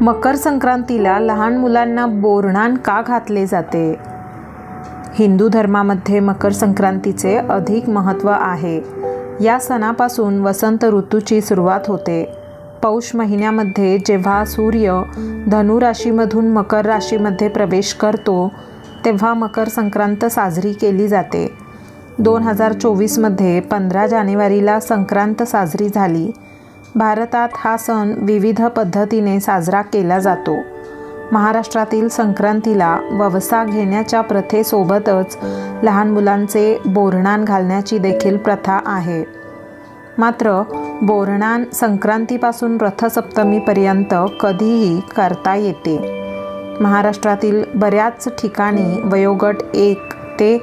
मकर संक्रांतीला लहान मुलांना बोरणान का घातले जाते? हिंदू धर्मामध्ये मकर संक्रांतीचे अधिक महत्त्व आहे. या सणापासून वसंत ऋतूची सुरुवात होते. पौष महिन्यामध्ये जेव्हा सूर्य धनुराशीमधून मकर राशीमध्ये प्रवेश करतो तेव्हा मकर संक्रांत साजरी केली जाते. दोन हजार चोवीसमध्ये पंधरा जानेवारीला संक्रांत साजरी झाली. भारतात हा सण विविध पद्धतीने साजरा केला जातो. महाराष्ट्रातील संक्रांतीला ववसा घेण्याच्या प्रथेसोबतच लहान मुलांचे बोरणान घालण्याची देखील प्रथा आहे. मात्र बोरणान संक्रांतीपासून रथसप्तमीपर्यंत कधीही करता येते. महाराष्ट्रातील बऱ्याच ठिकाणी वयोगट एक ते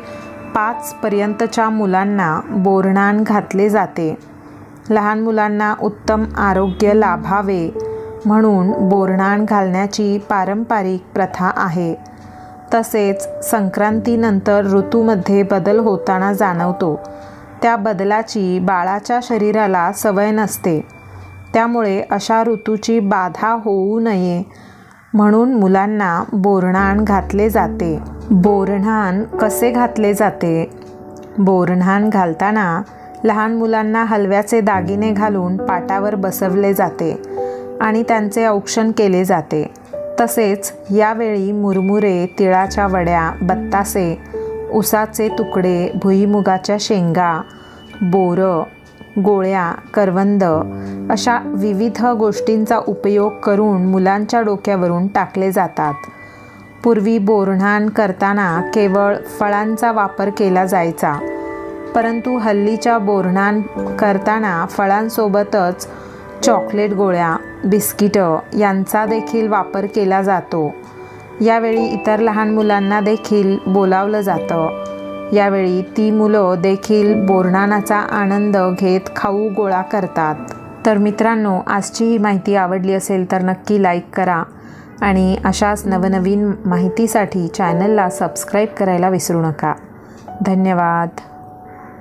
पाचपर्यंतच्या मुलांना बोरणान घातले जाते. लहान मुलांना उत्तम आरोग्य लाभावे म्हणून बोरणाण घालण्याची पारंपरिक प्रथा आहे. तसेच संक्रांतीनंतर ऋतूमध्ये बदल होताना जाणवतो. त्या बदलाची बाळाच्या शरीराला सवय नसते. त्यामुळे अशा ऋतूची बाधा होऊ नये म्हणून मुलांना बोरणाण घातले जाते. बोरणाण कसे घातले जाते? बोरणाण घालताना लहान मुलांना हलव्याचे दागिने घालून पाटावर बसवले जाते आणि त्यांचे औक्षण केले जाते. तसेच यावेळी मुरमुरे तिळाच्या वड्या बत्तासे उसाचे तुकडे भुईमुगाच्या शेंगा बोरं गोळ्या करवंद अशा विविध गोष्टींचा उपयोग करून मुलांच्या डोक्यावरून टाकले जातात. पूर्वी बोरणाण करताना केवळ फळांचा वापर केला जायचा. परंतु हल्लीच्या बोरणाण करताना फळांसोबतच चॉकलेट गोळ्या बिस्किटं यांचा देखील वापर केला जातो. यावेळी इतर लहान मुलांना देखील बोलावलं जातं. यावेळी ती मुलं देखील बोरणानाचा आनंद घेत खाऊ गोळा करतात. तर मित्रांनो आजची ही माहिती आवडली असेल तर नक्की लाईक करा आणि अशाच नवनवीन माहितीसाठी चॅनलला सबस्क्राईब करायला विसरू नका. धन्यवाद.